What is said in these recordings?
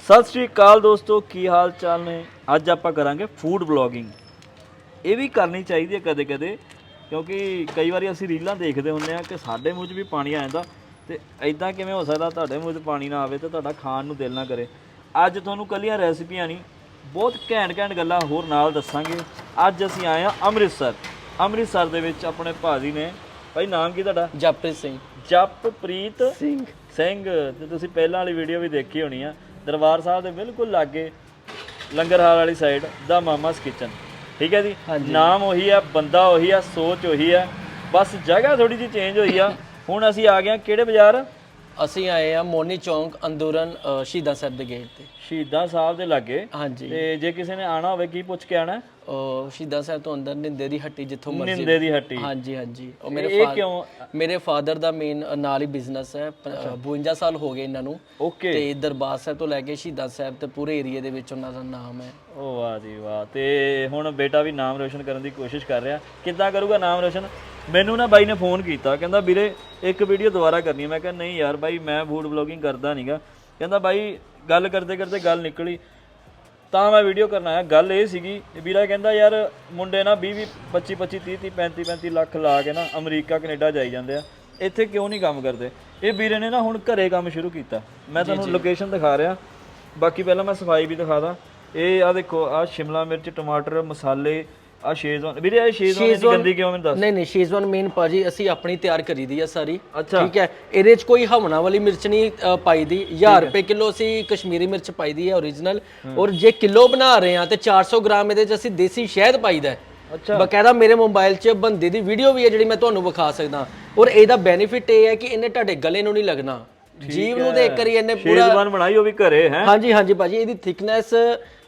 ਸਤਿ ਸ਼੍ਰੀ ਅਕਾਲ ਦੋਸਤੋ ਕੀ ਹਾਲ ਚਾਲ ਨੇ? ਅੱਜ ਆਪਾਂ ਕਰਾਂਗੇ ਫੂਡ ਬਲੌਗਿੰਗ ਇਹ ਵੀ ਕਰਨੀ ਚਾਹੀਦੀ ਹੈ ਕਦੇ ਕਦੇ ਕਿਉਂਕਿ ਕਈ ਵਾਰੀ ਅਸੀਂ ਰੀਲਾਂ ਦੇਖਦੇ ਹੁੰਦੇ ਆ ਕਿ ਸਾਡੇ ਮੂੰਹ 'ਚ ਵੀ ਪਾਣੀ ਆ ਜਾਂਦਾ ਤੇ ਐਦਾਂ ਕਿਵੇਂ ਹੋ ਸਕਦਾ ਤੁਹਾਡੇ ਮੂੰਹ 'ਚ ਪਾਣੀ ਨਾ ਆਵੇ ਤੇ ਤੁਹਾਡਾ ਖਾਣ ਨੂੰ ਦਿਲ ਨਾ ਕਰੇ। ਅੱਜ ਤੁਹਾਨੂੰ ਕੱਲੀਆਂ ਰੈਸਿਪੀਆਂ ਨਹੀਂ ਬਹੁਤ ਘੈਂਟ ਘੈਂਟ ਗੱਲਾਂ ਹੋਰ ਨਾਲ ਦੱਸਾਂਗੇ। ਅੱਜ ਅਸੀਂ ਆਏ ਆ ਅੰਮ੍ਰਿਤਸਰ। ਅੰਮ੍ਰਿਤਸਰ ਦੇ ਵਿੱਚ ਆਪਣੇ ਭਾਜੀ ਨੇ ਭਾਈ ਨਾਮ ਕੀ ਤੁਹਾਡਾ? ਜਪ੍ਰੀਤ ਸਿੰਘ। ਜਪਪ੍ਰੀਤ ਸਿੰਘ। ਸਿੰਘ। ਤੇ ਤੁਸੀਂ ਪਹਿਲਾਂ ਵਾਲੀ ਵੀਡੀਓ ਵੀ ਦੇਖੀ ਹੋਣੀ ਆ। ਦਰਬਾਰ ਸਾਹਿਬ ਦੇ ਬਿਲਕੁਲ ਲਾਗੇ ਲੰਗਰ ਹਾਲ ਵਾਲੀ ਸਾਈਡ ਦਾ ਮਾਮਾਸ ਕਿਚਨ ਠੀਕ ਹੈ ਜੀ? ਨਾਮ ਉਹੀ ਆ ਬੰਦਾ ਉਹੀ ਆ ਸੋਚ ਉਹੀ ਆ। ਬਸ ਜਗ੍ਹਾ ਥੋੜੀ ਜਿਹੀ ਚੇਂਜ ਹੋਈ ਆ। ਹੁਣ ਅਸੀਂ ਆ ਗਏ ਆ ਕਿਹੜੇ ਬਾਜ਼ਾਰ? ਅਸੀਂ ਆਏ ਆ ਮੋਨੀ ਚੌਂਕ ਅੰਦੂਰਨ ਸ਼ਹੀਦਾਂ ਸਾਹਿਬ ਦੇ ਗੇਟ ਤੇ। ਸ਼ਹੀਦਾਂ ਸਾਹਿਬ ਦੇ ਲਾਗੇ। ਹਾਂਜੀ। ਤੇ ਜੇ ਕਿਸੇ ਨੇ ਆਣਾ ਹੋਵੇ ਕੀ ਪੁੱਛ ਕੇ ਆਣਾ ਉਹ ਸ਼ਹੀਦਾਂ ਸਾਹਿਬ ਤੋਂ ਅੰਦਰ ਨਿੰਦੇ ਦੀ ਹੱਟੀ ਜਿੱਥੋਂ ਮਰਜ਼ੀ ਨਿੰਦੇ ਦੀ ਹੱਟੀ। ਹਾਂਜੀ ਹਾਂਜੀ। ਉਹ ਮੇਰੇ ਇਹ ਕਿਉਂ? ਮੇਰੇ ਫਾਦਰ ਦਾ ਮੇਨ ਨਾਲ ਹੀ ਬਿਜ਼ਨਸ ਹੈ। ਪ- ਅ, 52 ਸਾਲ ਹੋ ਗਏ ਇਹਨਾਂ ਨੂੰ। ਓਕੇ। ਤੇ ਦਰਬਾਰ ਸਾਹਿਬ ਤੋਂ ਲੈ ਕੇ ਸ਼ਹੀਦਾਂ ਸਾਹਿਬ ਤੇ ਪੂਰੇ ਏਰੀਆ ਦੇ ਵਿੱਚ ਉਹਨਾਂ ਦਾ ਨਾਮ ਹੈ। ਓ ਵਾਹ ਜੀ ਵਾਹ। ਤੇ ਹੁਣ ਬੇਟਾ ਵੀ ਨਾਮ ਰੋਸ਼ਨ ਕਰਨ ਦੀ ਕੋਸ਼ਿਸ਼ ਕਰ ਰਿਹਾ। ਕਿੱਦਾਂ ਕਰੂਗਾ ਨਾਮ ਰੋਸ਼ਨ? ਮੈਨੂੰ ਨਾ ਬਾਈ ਨੇ ਫੋਨ ਕੀਤਾ। ਕਹਿੰਦਾ ਵੀਰੇ ਇੱਕ ਵੀਡੀਓ ਦੁਬਾਰਾ ਕਰਨੀ ਹੈ। ਮੈਂ ਕਿਹਾ ਨਹੀਂ ਯਾਰ ਬਾਈ ਮੈਂ ਫੂਡ ਬਲੌਗਿੰਗ ਕਰਦਾ ਨਹੀਂਗਾ ਕਹਿੰਦਾ ਬਾਈ ਗੱਲ ਕਰਦੇ ਕਰਦੇ ਗੱਲ ਨਿਕਲੀ। ਤਾਂ ਮੈਂ ਵੀਡੀਓ ਕਰਨ ਆਇਆ। ਗੱਲ ਇਹ ਸੀਗੀ ਵੀਰਾ ਕਹਿੰਦਾ ਯਾਰ ਮੁੰਡੇ ਨਾ 20 20 25 25 30 30 35 35 ਲੱਖ ਲਾ ਕੇ ਨਾ ਅਮਰੀਕਾ ਕੈਨੇਡਾ ਜਾਈ ਜਾਂਦੇ ਆ। ਇੱਥੇ ਕਿਉਂ ਨਹੀਂ ਕੰਮ ਕਰਦੇ? ਇਹ ਵੀਰੇ ਨੇ ਨਾ ਹੁਣ ਘਰੇ ਕੰਮ ਸ਼ੁਰੂ ਕੀਤਾ। ਮੈਂ ਤੁਹਾਨੂੰ ਲੋਕੇਸ਼ਨ ਦਿਖਾ ਰਿਹਾ। ਬਾਕੀ ਪਹਿਲਾਂ ਮੈਂ ਸਫ਼ਾਈ ਵੀ ਦਿਖਾ ਦਾਂ। ਇਹ ਆ ਦੇਖੋ ਆ ਸ਼ਿਮਲਾ ਮਿਰਚ ਟਮਾਟਰ ਮਸਾਲੇ ਆ ਸ਼ੇਜ਼ਵਾਨ ਵੀਰੇ ਇਹ ਸ਼ੇਜ਼ਵਾਨ ਇੰਨੀ ਗੰਦੀ ਕਿਉਂ ਮੈਨੂੰ ਦੱਸ? ਨਹੀਂ ਨਹੀਂ ਸ਼ੇਜ਼ਵਾਨ ਮੇਨ ਭਾਜੀ ਅਸੀਂ ਆਪਣੀ ਤਿਆਰ ਕਰੀਦੀ ਆ ਸਾਰੀ। ਅੱਛਾ। ਠੀਕ ਹੈ? ਇਹਦੇ 'ਚ ਕੋਈ ਹਵਣਾ ਵਾਲੀ ਮਿਰਚ ਨਹੀਂ ਅ, ਪਾਈਦੀ 1000 ਰੁਪਏ ਕਿਲੋ ਅਸੀਂ ਕਸ਼ਮੀਰੀ ਮਿਰਚ ਪਾਈਦੀ ਹੈ। origignal ਔਰ ਜੇ ਕਿਲੋ ਬਣਾ ਰਹੇ ਆ ਤੇ 400 ਗ੍ਰਾਮ ਇਹਦੇ 'ਚ ਅਸੀਂ ਦੇਸੀ ਸ਼ਹਿਦ ਪਾਈਦਾ ਹੈ। ਅੱਛਾ। ਬਕਾਇਦਾ ਮੇਰੇ ਮੋਬਾਈਲ 'ਚ ਬੰਦੇ ਦੀ ਵੀਡੀਓ ਵੀ ਹੈ ਜਿਹੜੀ ਮੈਂ ਤੁਹਾਨੂੰ ਵਿਖਾ ਸਕਦਾ। ਔਰ ਇਹਦਾ ਬੈਨੀਫਿਟ ਇਹ ਹੈ ਕਿ ਇਹਨੇ ਤੁਹਾਡੇ ਗਲੇ ਨੂੰ ਨਹੀਂ ਲੱਗਣਾ। ਜੀਵ ਨੂੰ ਇੱਕ ਵਾਰੀ ਇਹਨੇ ਪੂਰਾ ਸ਼ੇਜ਼ਵਾਨ ਬਣਾਈ ਉਹ ਵੀ ਘਰੇ ਹੈ? ਹਾਂਜੀ ਹਾਂਜੀ ਭਾਜੀ ਇਹਦੀ ਥਿਕਨੈਸ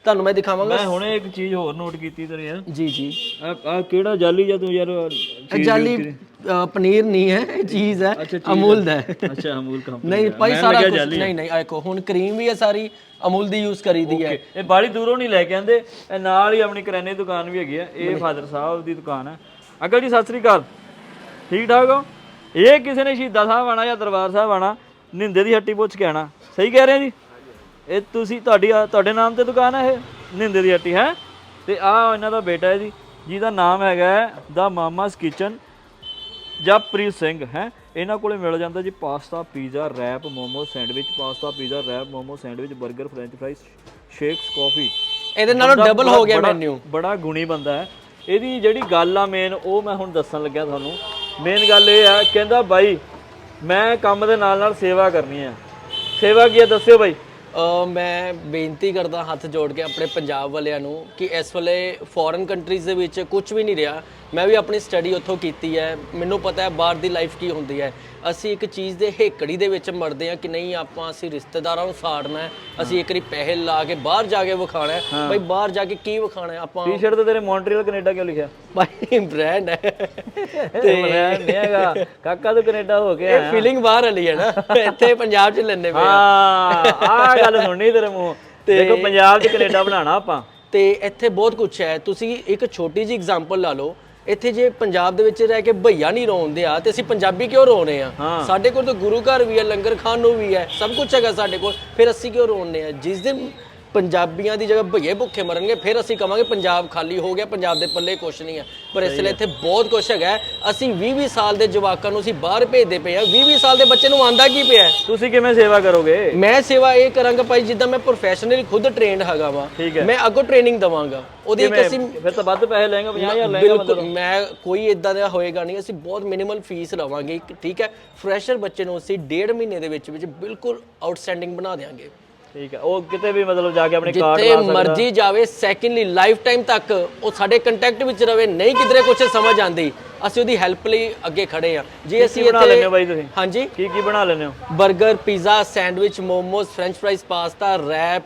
ਤੁਹਾਨੂੰ ਮੈਂ ਦਿਖਾਵਾਂਗਾ। ਮੈਂ ਹੁਣੇ ਇੱਕ ਚੀਜ਼ ਹੋਰ ਨੋਟ ਕੀਤੀ ਤੇਰੇ ਯਾਰ। ਜੀ ਜੀ। ਆ ਆ ਕਿਹੜਾ ਜਾਲੀ ਜਾਂ ਤੂੰ ਯਾਰ ਇਹ ਜਾਲੀ ਅ, ਪਨੀਰ ਨਹੀਂ ਹੈ ਇਹ ਚੀਜ਼ ਹੈ ਅਮੂਲ ਦਾ ਹੈ। ਅੱਛਾ ਅਮੂਲ ਕੰਪਨੀ ਨਹੀਂ ਭਾਈ ਸਾਰਾ ਕੁਝ ਨਹੀਂ ਨਹੀਂ ਆਖੋ ਹੁਣ ਕਰੀਮ ਵੀ ਹੈ ਸਾਰੀ ਅਮੂਲ ਦੀ ਯੂਜ਼ ਕਰੀਦੀ ਹੈ। ਇਹ ਬਾੜੀ ਦੂਰੋਂ ਨਹੀਂ ਲੈ ਕੇ ਆਂਦੇ ਇਹ ਨਾਲ ਹੀ ਆਪਣੀ ਕਰਿਆਨੇ ਦੀ ਦੁਕਾਨ ਵੀ ਹੈਗੀ ਆ। ਇਹ ਫਾਦਰ ਸਾਹਿਬ ਦੀ ਦੁਕਾਨ ਹੈ। ਅੰਕਲ ਜੀ ਸਤਿ ਸ੍ਰੀ ਅਕਾਲ। ਠੀਕ ਠਾਕ ਹੋ? ਇਹ ਕਿਸੇ ਨੇ ਸ਼ਹੀਦਾਂ ਸਾਹਿਬ ਆਣਾ ਜਾਂ ਦਰਬਾਰ ਸਾਹਿਬ ਆਣਾ ਨਿੰਦੇ ਦੀ ਹੱਟੀ ਪੁੱਛ ਕੇ ਆਣਾ ਸਹੀ ਕਹਿ ਰਹੇ ਜੀ? ਇਹ ਤੁਸੀਂ ਤੁਹਾਡੀ ਤੁਹਾਡੇ ਨਾਮ ਤੇ ਦੁਕਾਨ ਹੈ ਇਹ? ਨਿੰਦੇ ਦੀ ਹੱਟੀ ਹੈ? ਤੇ ਆ ਇਹਨਾਂ ਦਾ ਬੇਟਾ ਹੈ ਜੀ ਜਿਹਦਾ ਨਾਮ ਹੈਗਾ ਦਾ ਮਾਮਾਸ ਕਿਚਨ ਜਪਪ੍ਰੀਤ ਸਿੰਘ ਹੈ? ਇਹਨਾਂ ਕੋਲੇ ਮਿਲ ਜਾਂਦਾ ਜੀ pasta pizza wrap momo sandwich pasta pizza wrap momo sandwich 버ਗਰ french fries shakes coffee. ਇਹਦੇ ਨਾਲੋਂ ਡਬਲ ਹੋ ਗਿਆ ਮੈਨੂ ਬੜਾ ਗੁਣੀ ਬੰਦਾ ਹੈ। ਇਹਦੀ ਜਿਹੜੀ ਗੱਲ ਆ ਮੇਨ ਉਹ ਮੈਂ ਹੁਣ ਦੱਸਣ ਲੱਗਿਆ ਤੁਹਾਨੂੰ। ਮੇਨ ਗੱਲ ਇਹ ਆ ਕਹਿੰਦਾ ਬਾਈ ਮੈਂ ਕੰਮ ਦੇ ਨਾਲ ਨਾਲ ਸੇਵਾ ਕਰਨੀ ਆ। ਸੇਵਾ ਕੀ ਆ ਦੱਸਿਓ ਬਾਈ। ਮੈਂ ਬੇਨਤੀ ਕਰਦਾ ਹੱਥ ਜੋੜ ਕੇ ਆਪਣੇ ਪੰਜਾਬ ਵਾਲਿਆਂ ਨੂੰ ਕਿ ਇਸ ਵੇਲੇ ਫੋਰਨ ਕੰਟਰੀਜ਼ ਦੇ ਵਿੱਚ ਕੁਝ ਵੀ ਨਹੀਂ ਰਿਹਾ। ਮੈਂ ਵੀ ਆਪਣੀ ਸਟੱਡੀ ਉੱਥੋਂ ਕੀਤੀ ਹੈ। ਮੈਨੂੰ ਪਤਾ ਹੈ ਬਾਹਰ ਦੀ ਲਾਈਫ ਕੀ ਹੁੰਦੀ ਹੈ। ਅਸੀਂ ਇੱਕ ਚੀਜ਼ ਦੇ ਹੇਕੜੀ ਦੇ ਵਿੱਚ ਮਰਦੇ ਹਾਂ ਕਿ ਨਹੀਂ ਆਪਾਂ ਅਸੀਂ ਰਿਸ਼ਤੇਦਾਰਾਂ ਨੂੰ ਸਾੜਨਾ ਹੈ। ਅਸੀਂ ਇੱਕ ਵਾਰੀ ਪੈਸੇ ਲਾ ਕੇ ਬਾਹਰ ਜਾ ਕੇ ਵਿਖਾਣਾ ਹੈ। ਭਾਈ ਬਾਹਰ ਜਾ ਕੇ ਕੀ ਵਿਖਾਣਾ ਹੈ? ਆਪਾਂ ਟੀ-ਸ਼ਰਟ ਤੇ ਤੇਰੇ ਮੌਂਟਰੀਅਲ ਕੈਨੇਡਾ ਕਿਉਂ ਲਿਖਿਆ? ਭਾਈ ਬ੍ਰਾਂਡ ਹੈ। ਤੇ ਨਹੀਂ ਹੈਗਾ। ਕਾਕਾ ਤੂੰ ਕੈਨੇਡਾ ਹੋ ਗਿਆ ਇਹ ਫੀਲਿੰਗ ਬਾਹਰ ਵਾਲੀ ਹੈ ਨਾ। ਇੱਥੇ ਪੰਜਾਬ 'ਚ ਲੈਣੇ ਪਏ ਆ। ਹਾਂ ਆ ਗੱਲ ਸੁਣਨੀ ਤੇਰੇ ਮੂੰਹ। ਦੇਖੋ ਪੰਜਾਬ 'ਚ ਕੈਨੇਡਾ ਬਣਾਉਣਾ ਆਪਾਂ। ਤੇ ਇੱਥੇ ਬਹੁਤ ਕੁਝ ਹੈ। ਤੁਸੀਂ ਇੱਕ ਛੋਟੀ ਜਿਹੀ ਐਗਜ਼ਾਮਪਲ ਲਾ ਲਓ। ਇੱਥੇ ਜੇ ਪੰਜਾਬ ਦੇ ਵਿੱਚ ਰਹਿ ਕੇ ਭਈਆ ਨਹੀਂ ਰੋਂਦੇ ਆ ਤੇ ਅਸੀਂ ਪੰਜਾਬੀ ਕਿਉਂ ਰੋਣੇ ਆ? ਸਾਡੇ ਕੋਲ ਤਾਂ ਗੁਰੂ ਘਰ ਵੀ ਹੈ ਲੰਗਰ ਖਾਨ ਨੂੰ ਵੀ ਹੈ ਸਭ ਕੁਝ ਹੈਗਾ ਸਾਡੇ ਕੋਲ ਫਿਰ ਅਸੀਂ ਕਿਉਂ ਰੋਣੇ ਆ? ਜਿਸ ਦਿਨ ਪੰਜਾਬੀਆਂ ਦੀ ਜਗ੍ਹਾ ਭਈਏ ਭੁੱਖੇ ਮਰਨਗੇ ਫਿਰ ਅਸੀਂ ਕਵਾਂਗੇ ਪੰਜਾਬ ਖਾਲੀ ਹੋ ਗਿਆ ਪੰਜਾਬ ਦੇ ਪੱਲੇ ਕੁਝ ਨਹੀਂ ਹੈ। ਪਰ ਇਸ ਲਈ ਇੱਥੇ ਬਹੁਤ ਕੁਝ ਹੈਗਾ ਹੈ। ਅਸੀਂ 20-20 ਸਾਲ ਦੇ ਜਵਾਕਾਂ ਨੂੰ ਅਸੀਂ ਬਾਹਰ ਭੇਜਦੇ ਪਏ ਆ 20-20 ਸਾਲ ਦੇ ਬੱਚੇ ਨੂੰ ਆਂਦਾ ਕੀ ਪਿਆ ਹੈ? ਤੁਸੀਂ ਕਿਵੇਂ ਸੇਵਾ ਕਰੋਗੇ? ਮੈਂ ਸੇਵਾ ਇਹ ਕਰਾਂਗਾ ਭਾਈ ਜਿੱਦਾਂ ਮੈਂ ਪ੍ਰੋਫੈਸ਼ਨਲੀ ਖੁਦ ਟ੍ਰੇਨਡ ਹੈਗਾ ਵਾਂ। ਠੀਕ ਹੈ। ਮੈਂ ਅੱਗੋਂ ਟ੍ਰੇਨਿੰਗ ਦਵਾਂਗਾ। ਉਹਦੀ ਇੱਕ ਅਸੀਂ ਫਿਰ ਤਾਂ ਵੱਧ ਪੈਸੇ ਲੈਂਗੇ 50000 ਲੈਂਗੇ ਬਿਲਕੁਲ ਮੈਂ ਕੋਈ ਇਦਾਂ ਦਾ ਹੋਏਗਾ ਨਹੀਂ। ਅਸੀਂ ਬਹੁਤ ਮਿਨੀਮਲ ਫੀਸ ਲਵਾਂਗੇ ਇੱਕ ਠੀਕ ਹੈ। ਫਰੈਸ਼ਰ ਬੱਚੇ ਨੂੰ ਅਸੀਂ ਡੇਢ ਮਹੀਨੇ ਦੇ ਵਿੱਚ ਵਿੱਚ ਬਿਲਕੁਲ ਆਊਟਸਟੈਂਡਿੰਗ ਬਣਾ ਦੇਵਾਂਗੇ ਠੀਕ ਹੈ ਉਹ ਕਿਤੇ ਵੀ ਮਤਲਬ ਜਾ ਕੇ ਆਪਣੇ ਕਾਰਡ ਜਿੱਥੇ ਮਰਜ਼ੀ ਜਾਵੇ ਸੈਕਿੰਡਲੀ ਲਾਈਫ ਟਾਈਮ ਤੱਕ ਉਹ ਸਾਡੇ ਕੰਟੈਕਟ ਵਿੱਚ ਰਵੇ ਨਹੀਂ ਕਿਧਰੇ ਕੁਝ ਸਮਝ ਆਂਦੀ ਅਸੀਂ ਉਹਦੀ ਹੈਲਪ ਲਈ ਅੱਗੇ ਖੜੇ ਆ ਜੇ ਅਸੀਂ ਬਣਾ ਲੈਂਦੇ ਹੋ ਬਾਈ ਤੁਸੀਂ? ਹਾਂਜੀ? ਕੀ ਕੀ ਬਣਾ ਲੈਂਦੇ ਹੋ? 버ਗਰ pizza sandwich momos french fries pasta wrap